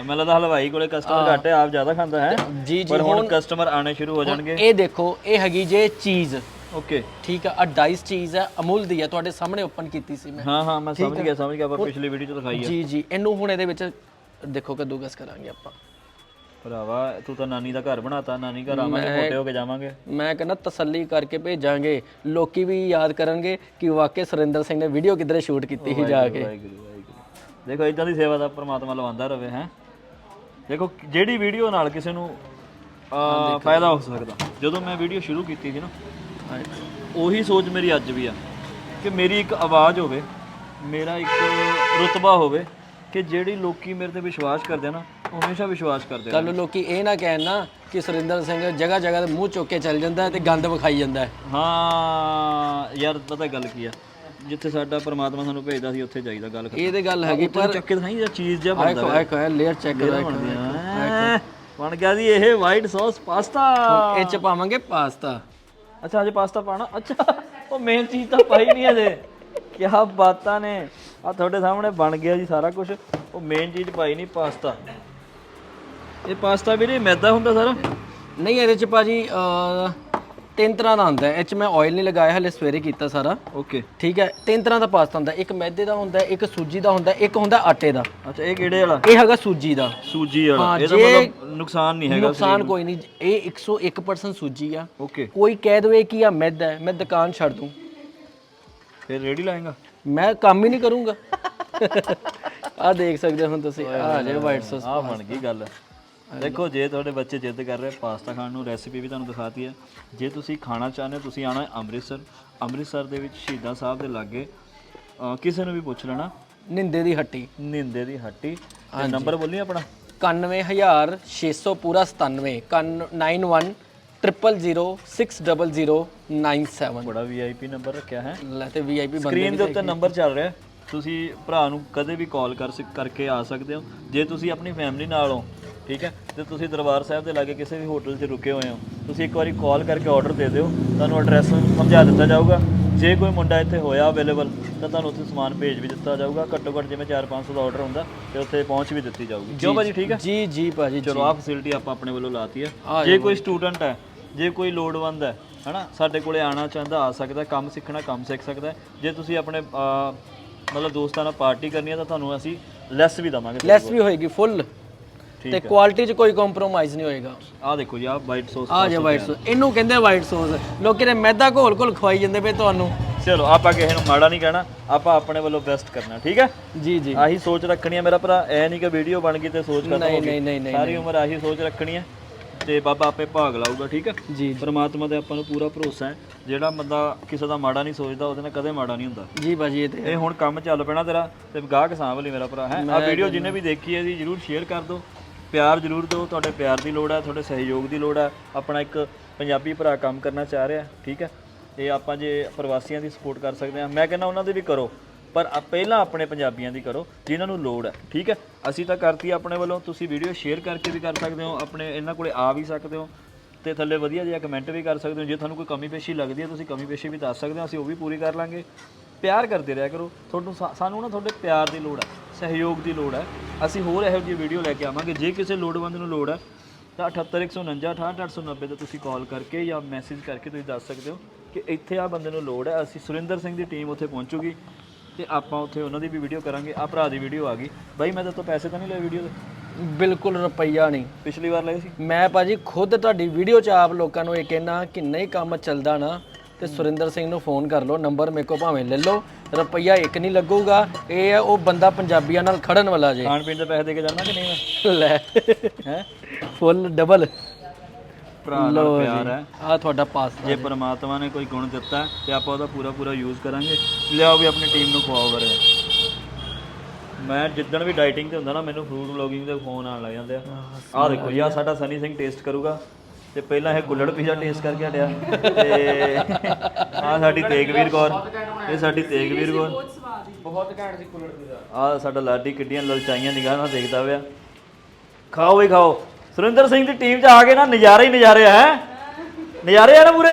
ਮੈਨੂੰ ਲੱਗਦਾ ਹਲਵਾਈ ਕੋਲੇ ਕਸਟਮਰ ਘੱਟ ਹੈ ਆਪ ਜ਼ਿਆਦਾ ਖਾਂਦਾ ਹੈ। ਜੀ ਜੀ ਪਰ ਹੁਣ ਕਸਟਮਰ ਆਣੇ ਸ਼ੁਰੂ ਹੋ ਜਾਣਗੇ। ਇਹ ਦੇਖੋ ਇਹ ਹੈਗੀ ਜੇ ਚੀਜ਼। ਓਕੇ ਠੀਕ ਆ ਆ ਡਾਈਸ ਚੀਜ਼ ਹੈ ਅਮੂਲ ਦੀ ਹੈ ਤੁਹਾਡੇ ਸਾਹਮਣੇ ਓਪਨ ਕੀਤੀ ਸੀ ਮੈਂ। ਹਾਂ ਹਾਂ ਮੈਂ ਸਮਝ ਗਿਆ ਸਮਝ ਗਿਆ ਆਪਾਂ ਪਿਛਲੀ ਵੀਡੀਓ ਚ ਦਿਖਾਈ ਹੈ ਜੀ ਜੀ ਇਹਨੂੰ ਹੁਣ ਇਹਦੇ ਵਿੱਚ ਦੇਖੋ ਕੱਦੂਕਸ ਕਰਾਂਗੇ ਆਪਾਂ। ਭਰਾਵਾ ਤੂੰ ਤਾਂ ਨਾਨੀ ਦਾ ਘਰ ਬਣਾਤਾ ਨਾਨੀ ਘਰ ਆਵਾਂਗੇ ਮੋਟੇ ਹੋ ਕੇ ਜਾਵਾਂਗੇ। ਮੈਂ ਕਹਿੰਦਾ ਤਸੱਲੀ ਕਰਕੇ ਭੇਜਾਂਗੇ ਲੋਕੀ ਵੀ ਯਾਦ ਕਰਨਗੇ ਕਿ ਵਾਕਿਆ ਸੁਰਿੰਦਰ ਸਿੰਘ ਨੇ ਵੀਡੀਓ ਕਿਧਰੇ ਸ਼ੂਟ ਕੀਤੀ ਸੀ ਜਾ ਕੇ। ਦੇਖੋ ਇਦਾਂ ਦੀ ਸੇਵਾ ਦਾ ਪ੍ਰਮਾਤਮਾ ਲਵਾਉਂਦਾ ਰਵੇ ਹੈ। ਦੇਖੋ ਜਿਹੜੀ ਵੀਡੀਓ ਨਾਲ ਕਿਸੇ ਨੂੰ ਆ ਫਾਇਦਾ ਹੋ ਸਕਦਾ। ਜਦੋਂ ਮੈਂ ਵੀਡੀਓ ਸ਼ੁਰੂ ਕੀਤੀ ਸੀ ਨਾ ਉਹੀ ਸੋਚ ਮੇਰੀ ਅੱਜ ਵੀ ਆ ਕਿ ਮੇਰੀ ਇੱਕ ਆਵਾਜ਼ ਹੋਵੇ ਮੇਰਾ ਇੱਕ ਰੁਤਬਾ ਹੋਵੇ ਕਿ ਜਿਹੜੀ ਲੋਕੀ ਮੇਰੇ ਤੇ ਵਿਸ਼ਵਾਸ ਕਰਦੇ ਆ ਨਾ ਉਹ ਹਮੇਸ਼ਾ ਵਿਸ਼ਵਾਸ ਕਰਦੇ ਆ ਕੱਲ ਲੋਕੀ ਇਹ ਨਾ ਕਹਿਣ ਨਾ ਕਿ ਸੁਰਿੰਦਰ ਸਿੰਘ ਜਗ੍ਹਾ ਜਗ੍ਹਾ ਤੇ ਮੂੰਹ ਚੁੱਕ ਕੇ ਚੱਲ ਜਾਂਦਾ ਹੈ ਤੇ ਗੰਦ ਵਿਖਾਈ ਜਾਂਦਾ। ਹੈ ਹਾਂ ਯਾਰ ਪਤਾ ਗੱਲ ਕੀ ਆ? ਜਿੱਥੇ ਸਾਡਾ ਪ੍ਰਮਾਤਮਾ ਸਾਨੂੰ ਭੇਜਦਾ ਸੀ ਉੱਥੇ ਜਾਈਦਾ ਗੱਲ ਇਹ ਤੇ ਗੱਲ ਹੈਗੀ ਪਰ ਚੱਕ ਦਿਖਾਈ ਜਾਂ ਚੀਜ਼ ਜਿਹਾ ਬਣਦਾ ਆਇਕੋ ਆਇਕੋ ਲੇਅਰ ਚੈੱਕ ਕਰੋ ਬਣ ਗਿਆ ਜੀ ਇਹ ਵਾਈਟ ਸੌਸ ਪਾਸਤਾ ਇਹ ਚ ਪਾਵਾਂਗੇ ਪਾਸਤਾ ਅੱਛਾ ਅਜੇ ਪਾਸਤਾ ਪਾਣਾ? ਅੱਛਾ ਉਹ ਮੇਨ ਚੀਜ਼ ਤਾਂ ਪਾਈ ਨਹੀਂ ਅਜੇ ਕੀ ਬਾਤਾਂ ਨੇ। ਆ ਤੁਹਾਡੇ ਸਾਹਮਣੇ ਬਣ ਗਿਆ ਜੀ ਸਾਰਾ ਕੁਝ ਉਹ ਮੇਨ ਚੀਜ਼ ਪਾਈ ਨਹੀਂ ਪਾਸਤਾ। ਇਹ ਪਾਸਤਾ ਵੀਰੇ ਮੈਦਾ ਹੁੰਦਾ ਸਾਰਾ? ਨਹੀਂ ਇਹਦੇ ਚ ਭਾਜੀ ਅਹ, ਤਿੰਨ ਤਰ੍ਹਾਂ ਦਾ ਹੁੰਦਾ ਹੈ। ਇਹ ਚ ਮੈਂ ਆਇਲ ਨਹੀਂ ਲਗਾਇਆ ਹਲੇ ਸਵੇਰੇ ਕੀਤਾ ਸਾਰਾ। ਓਕੇ ਠੀਕ ਹੈ ਤਿੰਨ ਤਰ੍ਹਾਂ ਦਾ ਪਾਸਤਾ ਹੁੰਦਾ ਇੱਕ ਮੈਦੇ ਦਾ ਹੁੰਦਾ ਇੱਕ ਸੂਜੀ ਦਾ ਹੁੰਦਾ ਇੱਕ ਹੁੰਦਾ ਆਟੇ ਦਾ। ਅੱਛਾ ਇਹ ਕਿਹੜੇ ਵਾਲਾ? ਇਹ ਹੈਗਾ ਸੂਜੀ ਦਾ। ਸੂਜੀ ਵਾਲਾ। ਹਾਂ, ਇਹਦਾ ਜੇ- ਮਤਲਬ ਨੁਕਸਾਨ ਨਹੀਂ ਹੈਗਾ ਨੁਕਸਾਨ ਕੋਈ ਨਹੀਂ। ਇਹ 101% ਸੂਜੀ ਆ। ਓਕੇ ਕੋਈ ਕਹਿ ਦਵੇ ਕਿ ਆ ਮੈਦਾ ਹੈ। ਮੈਂ ਦੁਕਾਨ ਛੱਡ ਦੂੰ। ਫਿਰ ਰੈਡੀ ਲਾਏਗਾ? ਮੈਂ ਕੰਮ ਹੀ ਨਹੀਂ ਕਰੂੰਗਾ। ਆ ਦੇਖ ਸਕਦੇ ਹੋ ਹੁਣ ਤੁਸੀਂ। ਆ ਜੇ ਵਾਈਟ ਸੌਸ ਆ ਬਣ ਗਈ ਗੱਲ। ਦੇਖੋ ਜੇ ਤੁਹਾਡੇ ਬੱਚੇ ਜਿੱਦ ਕਰ ਰਹੇ ਪਾਸਤਾ ਖਾਣ ਨੂੰ ਰੈਸਿਪੀ ਵੀ ਤੁਹਾਨੂੰ ਦਿਖਾਤੀ ਹੈ ਜੇ ਤੁਸੀਂ ਖਾਣਾ ਚਾਹੁੰਦੇ ਹੋ ਤੁਸੀਂ ਆਣਾ ਹੈ ਅੰਮ੍ਰਿਤਸਰ। ਅੰਮ੍ਰਿਤਸਰ ਦੇ ਵਿੱਚ ਸ਼ਹੀਦਾਂ ਸਾਹਿਬ ਦੇ ਲਾਗੇ ਕਿਸੇ ਨੂੰ ਵੀ ਪੁੱਛ ਲੈਣਾ। ਨਿੰਦੇ ਦੀ ਹੱਟੀ। ਨਿੰਦੇ ਦੀ ਹੱਟੀ। ਤੇ ਨੰਬਰ ਬੋਲੀ ਆਪਣਾ? 91600 ਪੂਰਾ 97 91 00060097 ਬੜਾ ਵੀਆਈਪੀ ਨੰਬਰ ਰੱਖਿਆ ਹੈ। ਲੈ ਤੇ ਵੀਆਈਪੀ ਬੰਦੇ ਸਕਰੀਨ ਦੇ ਉੱਤੇ ਨੰਬਰ ਚੱਲ ਰਿਹਾ। ਤੁਸੀਂ ਭਰਾ ਨੂੰ ਕਦੇ ਵੀ ਕਾਲ ਕਰ ਸਕ- ਕਰਕੇ ਆ ਸਕਦੇ ਹੋ। ਜੇ ਤੁਸੀਂ ਆਪਣੀ ਫੈਮਿਲੀ ਨਾਲ ਹੋ ਠੀਕ ਹੈ ਤੇ ਤੁਸੀਂ ਦਰਬਾਰ ਸਾਹਿਬ ਦੇ ਲਾਗੇ ਕਿਸੇ ਵੀ ਹੋਟਲ 'ਚ ਰੁਕੇ ਹੋਏ ਹੋ ਤੁਸੀਂ ਇੱਕ ਵਾਰੀ ਕਾਲ ਕਰਕੇ ਆਰਡਰ ਦੇ ਦਿਓ। ਤੁਹਾਨੂੰ ਐਡਰੈਸ ਸਮਝਾ ਦਿੱਤਾ ਜਾਊਗਾ। ਜੇ ਕੋਈ ਮੁੰਡਾ ਇੱਥੇ ਹੋਇਆ ਅਵੇਲੇਬਲ ਤਾਂ ਤੁਹਾਨੂੰ ਉੱਥੇ ਸਮਾਨ ਭੇਜ ਵੀ ਦਿੱਤਾ ਜਾਊਗਾ। ਘੱਟੋ ਘੱਟ ਜਿਵੇਂ 4-500 ਦਾ ਆਰਡਰ ਹੁੰਦਾ ਤੇ ਉੱਥੇ ਪਹੁੰਚ ਵੀ ਦਿੱਤੀ ਜਾਊਗੀ। ਕਿਉਂ ਭਾਜੀ ਠੀਕ ਹੈ? ਜੀ ਜੀ ਭਾਜੀ ਚਲੋ ਆਹ ਫੈਸਿਲਿਟੀ ਆਪਾਂ ਆਪਣੇ ਵੱਲੋਂ ਲਾਤੀ ਹੈ। ਜੇ ਕੋਈ ਸਟੂਡੈਂਟ ਹੈ ਜੇ ਕੋਈ ਲੋੜਵੰਦ ਹੈ ਹਨਾ ਸਾਡੇ ਕੋਲੇ ਆਣਾ ਚਾਹੁੰਦਾ ਆ ਸਕਦਾ ਕੰਮ ਸਿੱਖਣਾ ਕੰਮ ਸਿੱਖ ਸਕਦਾ। ਜੇ ਤੁਸੀਂ ਆਪਣੇ ਅਹ, ਮਤਲਬ ਦੋਸਤਾਂ ਨਾਲ ਪਾਰਟੀ ਕਰਨੀ ਹੈ ਤਾਂ ਤੁਹਾਨੂੰ ਅਸੀਂ ਲੈਸ ਵੀ ਦਵਾਂਗੇ ਲੈਸ ਵੀ ਹੋਏਗੀ ਫੁੱਲ ਤੇ ਕੁਆਲਿਟੀ 'ਚ ਕੋਈ ਕੰਪਰੋਮਾਈਜ਼ ਨਹੀਂ ਹੋਏਗਾ। ਆਹ ਦੇਖੋ ਜੀ ਆਹ ਵਾਈਟ ਸੌਸ ਆ ਜਾ ਵਾਈਟ ਸੌਸ ਇਹਨੂੰ ਕਹਿੰਦੇ ਵਾਈਟ ਸੌਸ ਲੋਕੀ ਨੇ ਮੈਦਾ ਘੋਲ ਘੋਲ ਖਵਾਈ ਜਾਂਦੇ ਪਏ ਤੁਹਾਨੂੰ। ਚਲੋ ਆਪਾਂ ਕਿਸੇ ਨੂੰ ਮਾੜਾ ਨਹੀਂ ਕਹਿਣਾ ਆਪਾਂ ਆਪਣੇ ਵੱਲੋਂ ਬੈਸਟ ਕਰਨਾ ਠੀਕ ਹੈ? ਜੀ ਜੀ। ਆਹੀ ਸੋਚ ਰੱਖਣੀ ਹੈ ਮੇਰਾ ਭਰਾ ਐ ਨਹੀਂ ਕਿ ਵੀਡੀਓ ਬਣ ਗਈ ਤੇ ਸੋਚ ਖਤਮ ਨਹੀਂ ਗਈ। ਨਹੀਂ ਨਹੀਂ ਨਹੀਂ ਸਾਰੀ ਉਮਰ ਆਹੀ ਸੋਚ ਰੱਖਣੀ ਹੈ। ਤੇ ਬਾਬਾ ਆਪੇ ਭਾਗ ਲਾਊਗਾ ਠੀਕ ਹੈ ਜੀ ਪਰਮਾਤਮਾ ਤੇ ਆਪਾਂ ਨੂੰ ਪੂਰਾ ਭਰੋਸਾ ਹੈ। ਜਿਹੜਾ ਬੰਦਾ ਕਿਸੇ ਦਾ ਮਾੜਾ ਨਹੀਂ ਸੋਚਦਾ ਉਹਦੇ ਨਾਲ ਕਦੇ ਮਾੜਾ ਨਹੀਂ ਹੁੰਦਾ। ਜੀ ਭਾਜੀ ਇਹ ਤੇ ਇਹ ਹੁਣ ਕੰਮ ਚੱਲ ਪੈਣਾ ਤੇਰਾ ਤੇ ਗਾਹਕ ਸਾਂਭ ਲਈ ਮੇਰਾ ਭਰਾ ਹੈ? ਆ ਵੀਡੀਓ ਜਿਹਨੇ ਵੀ ਦੇਖੀ ਹੈ ਜੀ ਜਰੂਰ ਸ਼ੇਅਰ ਕਰ ਦਿਓ। ਪਿਆਰ ਜਰੂਰ ਦਿਓ ਤੁਹਾਡੇ ਪਿਆਰ ਦੀ ਲੋੜ ਹੈ ਤੁਹਾਡੇ ਸਹਿਯੋਗ ਦੀ ਲੋੜ ਹੈ। ਆਪਣਾ ਇੱਕ ਪੰਜਾਬੀ ਭਰਾ ਕੰਮ ਕਰਨਾ ਚਾਹ ਰਿਹਾ ਠੀਕ ਹੈ? ਤੇ ਆਪਾਂ ਜੇ ਪ੍ਰਵਾਸੀਆਂ ਦੀ ਸਪੋਰਟ ਕਰ ਸਕਦੇ ਹਾਂ। ਮੈਂ ਕਹਿੰਦਾ ਉਹਨਾਂ ਦੀ ਵੀ ਕਰੋ। ਪਰ ਆ- ਪਹਿਲਾਂ ਆਪਣੇ ਪੰਜਾਬੀਆਂ ਦੀ ਕਰੋ, ਜਿਨ੍ਹਾਂ ਨੂੰ ਲੋੜ ਹੈ, ਠੀਕ ਹੈ? ਅਸੀਂ ਤਾਂ ਕਰਤੀ ਆਪਣੇ ਵੱਲੋਂ, ਤੁਸੀਂ ਵੀਡੀਓ ਸ਼ੇਅਰ ਕਰਕੇ ਵੀ ਕਰ ਸਕਦੇ ਹੋ, ਆਪਣੇ ਇਹਨਾਂ ਕੋਲੇ ਆ ਵੀ ਸਕਦੇ ਹੋ, ਤੇ ਥੱਲੇ ਵਧੀਆ ਜਿਹਾ ਕਮੈਂਟ ਵੀ ਕਰ ਸਕਦੇ ਹੋ, ਜੇ ਤੁਹਾਨੂੰ ਕੋਈ ਕਮੀ ਪੇਸ਼ੀ ਲੱਗਦੀ ਹੈ, ਤੁਸੀਂ ਕਮੀ ਪੇਸ਼ੀ ਵੀ ਦੱਸ ਸਕਦੇ ਹੋ, ਅਸੀਂ ਉਹ ਵੀ ਪੂਰੀ ਕਰ ਲਾਂਗੇ। ਪਿਆਰ ਕਰਦੇ ਰਿਹਾ ਕਰੋ, ਤੁਹਾਨੂੰ ਸਾ- ਸਾਨੂੰ ਨਾ ਤੁਹਾਡੇ ਪਿਆਰ ਦੀ ਲੋੜ ਹੈ, ਸਹਿਯੋਗ ਦੀ ਲੋੜ ਹੈ। ਅਸੀਂ ਹੋਰ ਇਹੋ ਜਿਹੀ ਵੀਡੀਓ ਲੈ ਕੇ ਆਵਾਂਗੇ, ਜੇ ਕਿਸੇ ਲੋੜਵੰਦ ਨੂੰ ਲੋੜ ਹੈ, ਤਾਂ 78149 68890 ਤੇ ਤੁਸੀਂ ਕਾਲ ਕਰਕੇ ਜਾਂ ਮੈਸੇਜ ਕਰਕੇ ਤੁਸੀਂ ਦੱਸ ਸਕਦੇ ਹੋ ਕਿ ਇੱਥੇ ਆ ਬੰਦੇ ਨੂੰ ਲੋੜ ਹੈ। ਅਸੀਂ ਸੁਰਿੰਦਰ ਸਿੰਘ ਦੀ ਟੀਮ ਉੱਥੇ ਪਹੁੰਚੂਗੀ। ਤੇ ਆਪਾਂ ਉੱਥੇ ਉਹਨਾਂ ਦੀ ਵੀ ਵੀਡੀਓ ਕਰਾਂਗੇ। ਆ ਭਰਾ ਦੀ ਵੀਡੀਓ ਆ ਗਈ। ਬਾਈ ਮੈਂ ਤਾਂ ਤੋਂ ਪੈਸੇ ਤਾਂ ਨਹੀਂ ਲਏ ਵੀਡੀਓ ਦੇ? ਬਿਲਕੁਲ ਰੁਪਈਆ ਨਹੀਂ। ਪਿਛਲੀ ਵਾਰ ਲਏ ਸੀ? ਮੈਂ ਭਾਜੀ ਖੁਦ ਤੁਹਾਡੀ ਵੀਡੀਓ 'ਚ ਆਪ ਲੋਕਾਂ ਨੂੰ ਇਹ ਕਹਿਣਾ ਕਿ ਨਹੀਂ ਕੰਮ ਚੱਲਦਾ ਨਾ ਤੇ ਸੁਰਿੰਦਰ ਸਿੰਘ ਨੂੰ ਫੋਨ ਕਰ ਲਓ ਨੰਬਰ ਮੇਰੇ ਕੋ ਭਾਵੇਂ ਲੈ ਲਓ ਰੁਪਈਆ ਇੱਕ ਨਹੀਂ ਲੱਗੂਗਾ। ਇਹ ਹੈ ਉਹ ਬੰਦਾ ਪੰਜਾਬੀਆਂ ਨਾਲ ਖੜਨ ਵਾਲਾ ਜੇ। ਖਾਣ ਪੀਣ ਦੇ ਪੈਸੇ ਦੇ ਕੇ ਜਾਣਾ ਕਿ ਨਹੀਂ ਲੈ। ਹੈ? ਫੁੱਲ ਡਬਲ ਭਰਾ ਨਾਲ ਪਿਆਰ ਹੈ। ਆ ਤੁਹਾਡਾ ਪਾਸ ਜੇ ਪਰਮਾਤਮਾ ਨੇ ਕੋਈ ਗੁਣ ਦਿੱਤਾ ਤੇ ਆਪਾਂ ਉਹਦਾ ਪੂਰਾ ਪੂਰਾ ਯੂਜ਼ ਕਰਾਂਗੇ। ਲਿਆਓ ਵੀ ਆਪਣੀ ਟੀਮ ਨੂੰ ਖਵਾਓ ਕਰੇ ਮੈਂ ਜਿੱਦਣ ਵੀ ਡਾਈਟਿੰਗ ਤੇ ਹੁੰਦਾ ਨਾ ਮੈਨੂੰ ਫੂਡ ਵਲੌਗਿੰਗ ਦੇ ਫੋਨ ਆਉਣ ਲੱਗ ਜਾਂਦੇ ਆ। ਆਹ ਦੇਖੋ ਆਹ ਸਾਡਾ ਸਨੀ ਸਿੰਘ ਟੇਸਟ ਕਰੂਗਾ। ਤੇ ਪਹਿਲਾਂ ਇਹ ਕੁੱਲੜ ਪੀਜ਼ਾ ਟੇਸਟ ਕਰਕੇ ਹਟਿਆ। ਤੇ ਆਹ ਸਾਡੀ ਤੇਗਵੀਰ ਕੌਰ। ਇਹ ਸਾਡੀ ਤੇਗਵੀਰ ਕੌਰ। ਬਹੁਤ ਘੈਂਟ ਸੀ ਕੁਲਰ ਪੀਜ਼ਾ ਆਹ ਸਾਡਾ ਲਾਡੀ ਕਿੱਡੀਆਂ ਲਲਚਾਈਆਂ ਨਿਗਾਹ ਨਾਲ ਦੇਖਦਾ ਪਿਆ। ਖਾਓ ਵੀ ਖਾਓ। ਸੁਰਿੰਦਰ ਸਿੰਘ ਦੀ ਟੀਮ 'ਚ ਆ ਕੇ ਨਾ ਨਜ਼ਾਰੇ ਹੀ ਨਜ਼ਾਰੇ ਆ, ਹੈ? ਨਜ਼ਾਰੇ ਆ ਨਾ ਪੂਰੇ।